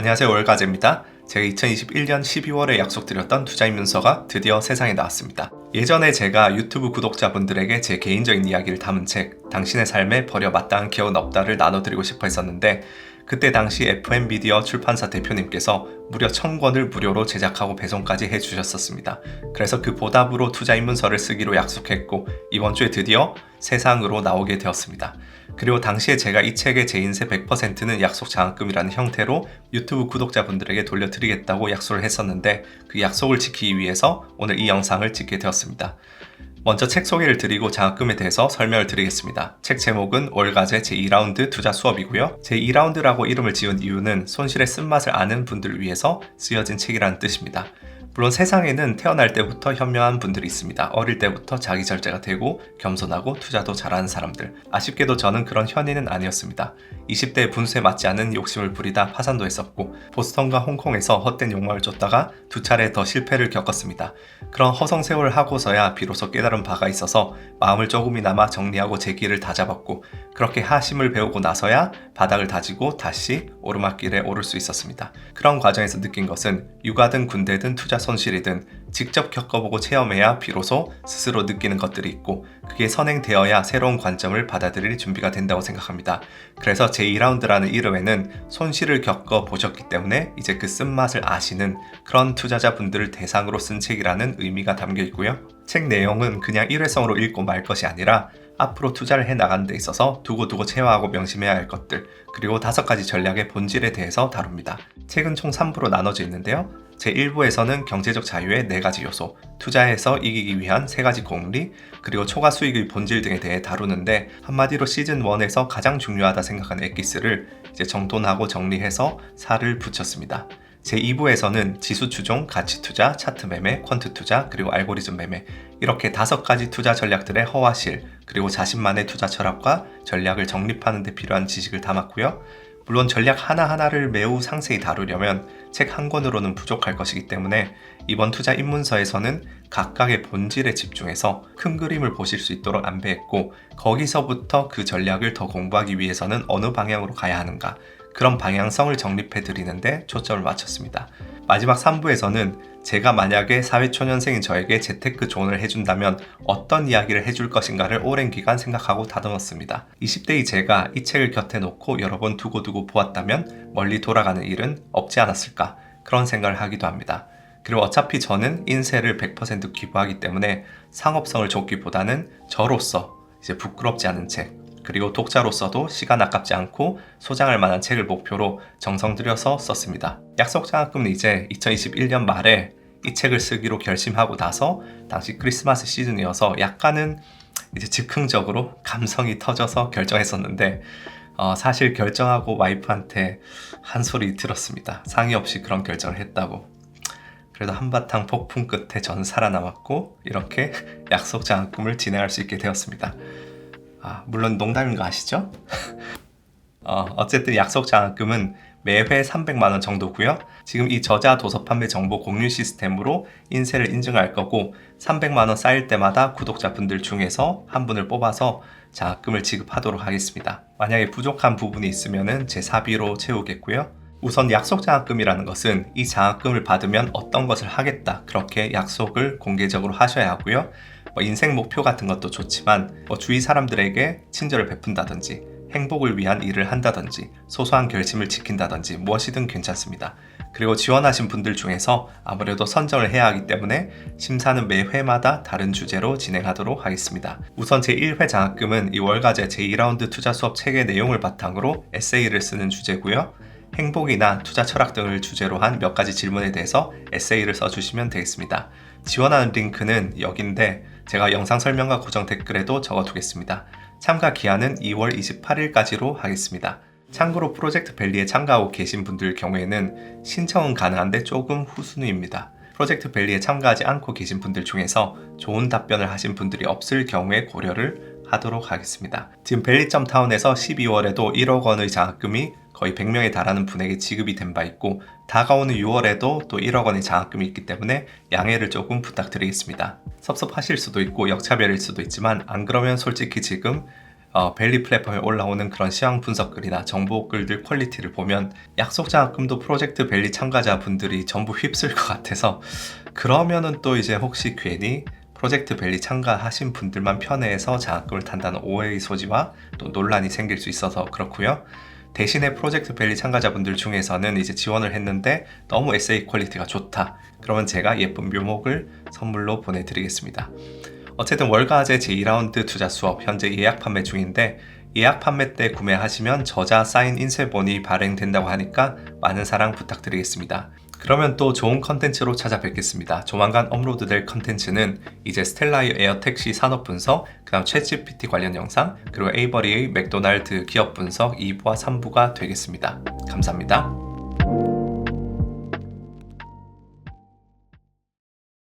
안녕하세요 월가제입니다. 제가 2021년 12월에 약속드렸던 투자인문서가 드디어 세상에 나왔습니다. 예전에 제가 유튜브 구독자분들에게 제 개인적인 이야기를 담은 책 당신의 삶에 버려 마땅한 기억은 없다를 나눠드리고 싶어 했었는데 그때 당시 FM 미디어 출판사 대표님께서 무려 1000권을 무료로 제작하고 배송까지 해주셨었습니다. 그래서 그 보답으로 투자 입문서를 쓰기로 약속했고 이번 주에 드디어 세상으로 나오게 되었습니다. 그리고 당시에 제가 이 책의 제 인세 100%는 약속 장학금이라는 형태로 유튜브 구독자분들에게 돌려드리겠다고 약속을 했었는데 그 약속을 지키기 위해서 오늘 이 영상을 찍게 되었습니다. 먼저 책 소개를 드리고 장학금에 대해서 설명을 드리겠습니다. 책 제목은 월가제 제2라운드 투자 수업이고요. 제2라운드라고 이름을 지은 이유는 손실의 쓴맛을 아는 분들을 위해서 쓰여진 책이라는 뜻입니다. 물론 세상에는 태어날 때부터 현명한 분들이 있습니다. 어릴 때부터 자기 절제가 되고 겸손하고 투자도 잘하는 사람들. 아쉽게도 저는 그런 현인은 아니었습니다. 20대 분수에 맞지 않는 욕심을 부리다 파산도 했었고 보스턴과 홍콩에서 헛된 욕망을 쫓다가 두 차례 더 실패를 겪었습니다. 그런 허송세월을 하고서야 비로소 깨달은 바가 있어서 마음을 조금이나마 정리하고 제 길을 다잡았고 그렇게 하심을 배우고 나서야 바닥을 다지고 다시 오르막길에 오를 수 있었습니다. 그런 과정에서 느낀 것은 육아든 군대든 투자 손실이든 직접 겪어보고 체험해야 비로소 스스로 느끼는 것들이 있고 그게 선행되어야 새로운 관점을 받아들일 준비가 된다고 생각합니다. 그래서 제2라운드라는 이름에는 손실을 겪어 보셨기 때문에 이제 그 쓴맛을 아시는 그런 투자자분들을 대상으로 쓴 책이라는 의미가 담겨 있고요. 책 내용은 그냥 일회성으로 읽고 말 것이 아니라 앞으로 투자를 해 나가는 데 있어서 두고두고 체화하고 명심해야 할 것들, 그리고 다섯 가지 전략의 본질에 대해서 다룹니다. 책은 총 3부로 나눠져 있는데요. 제1부에서는 경제적 자유의 4가지 요소, 투자해서 이기기 위한 3가지 공리, 그리고 초과 수익의 본질 등에 대해 다루는데 한마디로 시즌 1에서 가장 중요하다 생각하는 엑기스를 이제 정돈하고 정리해서 살을 붙였습니다. 제2부에서는 지수 추종, 가치 투자, 차트 매매, 퀀트 투자, 그리고 알고리즘 매매 이렇게 다섯 가지 투자 전략들의 허와실, 그리고 자신만의 투자 철학과 전략을 정립하는 데 필요한 지식을 담았고요. 물론 전략 하나하나를 매우 상세히 다루려면 책 한 권으로는 부족할 것이기 때문에 이번 투자 입문서에서는 각각의 본질에 집중해서 큰 그림을 보실 수 있도록 안배했고 거기서부터 그 전략을 더 공부하기 위해서는 어느 방향으로 가야 하는가 그런 방향성을 정립해 드리는데 초점을 맞췄습니다. 마지막 3부에서는 제가 만약에 사회초년생인 저에게 재테크 조언을 해준다면 어떤 이야기를 해줄 것인가를 오랜 기간 생각하고 다듬었습니다. 20대의 제가 이 책을 곁에 놓고 여러 번 두고두고 보았다면 멀리 돌아가는 일은 없지 않았을까 그런 생각을 하기도 합니다. 그리고 어차피 저는 인세를 100% 기부하기 때문에 상업성을 줬기보다는 저로서 이제 부끄럽지 않은 책, 그리고 독자로서도 시간 아깝지 않고 소장할 만한 책을 목표로 정성 들여서 썼습니다. 약속 장학금은 이제 2021년 말에 이 책을 쓰기로 결심하고 나서 당시 크리스마스 시즌이어서 약간은 이제 즉흥적으로 감성이 터져서 결정했었는데 어, 사실 결정하고 와이프한테 한 소리 들었습니다. 상의 없이 그런 결정을 했다고. 그래도 한바탕 폭풍 끝에 전 살아남았고 이렇게 약속 장학금을 진행할 수 있게 되었습니다. 아, 물론 농담인 거 아시죠? 어, 어쨌든 약속 장학금은 매회 300만 원 정도고요. 지금 이 저자 도서 판매 정보 공유 시스템으로 인쇄를 인증할 거고 300만 원 쌓일 때마다 구독자분들 중에서 한 분을 뽑아서 장학금을 지급하도록 하겠습니다. 만약에 부족한 부분이 있으면 제 사비로 채우겠고요. 우선 약속 장학금이라는 것은 이 장학금을 받으면 어떤 것을 하겠다 그렇게 약속을 공개적으로 하셔야 하고요. 뭐 인생 목표 같은 것도 좋지만 뭐 주위 사람들에게 친절을 베푼다든지 행복을 위한 일을 한다든지 소소한 결심을 지킨다든지 무엇이든 괜찮습니다. 그리고 지원하신 분들 중에서 아무래도 선정을 해야 하기 때문에 심사는 매 회마다 다른 주제로 진행하도록 하겠습니다. 우선 제1회 장학금은 이 월가제 제2라운드 투자 수업 책의 내용을 바탕으로 에세이를 쓰는 주제고요. 행복이나 투자 철학 등을 주제로 한 몇 가지 질문에 대해서 에세이를 써주시면 되겠습니다. 지원하는 링크는 여기인데 제가 영상 설명과 고정 댓글에도 적어두겠습니다. 참가 기한은 2월 28일까지로 하겠습니다. 참고로 프로젝트 밸리에 참가하고 계신 분들 경우에는 신청은 가능한데 조금 후순위입니다. 프로젝트 밸리에 참가하지 않고 계신 분들 중에서 좋은 답변을 하신 분들이 없을 경우에 고려를 하도록 하겠습니다. 지금 벨리점 타운에서 12월에도 1억 원의 장학금이 거의 100명에 달하는 분에게 지급이 된 바 있고 다가오는 6월에도 또 1억 원의 장학금이 있기 때문에 양해를 조금 부탁드리겠습니다. 섭섭하실 수도 있고 역차별일 수도 있지만 안 그러면 솔직히 지금 어, 벨리 플랫폼에 올라오는 그런 시황 분석 글이나 정보 글들 퀄리티를 보면 약속 장학금도 프로젝트 벨리 참가자 분들이 전부 휩쓸 것 같아서 그러면은 또 이제 혹시 괜히 프로젝트 벨리 참가하신 분들만 편애해서 장학금을 탄다는 오해의 소지와 또 논란이 생길 수 있어서 그렇고요. 대신에 프로젝트 벨리 참가자분들 중에서는 이제 지원을 했는데 너무 에세이 퀄리티가 좋다. 그러면 제가 예쁜 묘목을 선물로 보내드리겠습니다. 어쨌든 월가제 제2라운드 투자 수업 현재 예약 판매 중인데 예약 판매 때 구매하시면 저자 사인 인쇄본이 발행된다고 하니까 많은 사랑 부탁드리겠습니다. 그러면 또 좋은 컨텐츠로 찾아뵙겠습니다. 조만간 업로드될 컨텐츠는 이제 스텔라의 에어택시 산업 분석, 그 다음 챗GPT 관련 영상, 그리고 에이버리의 맥도날드 기업 분석 2부와 3부가 되겠습니다. 감사합니다.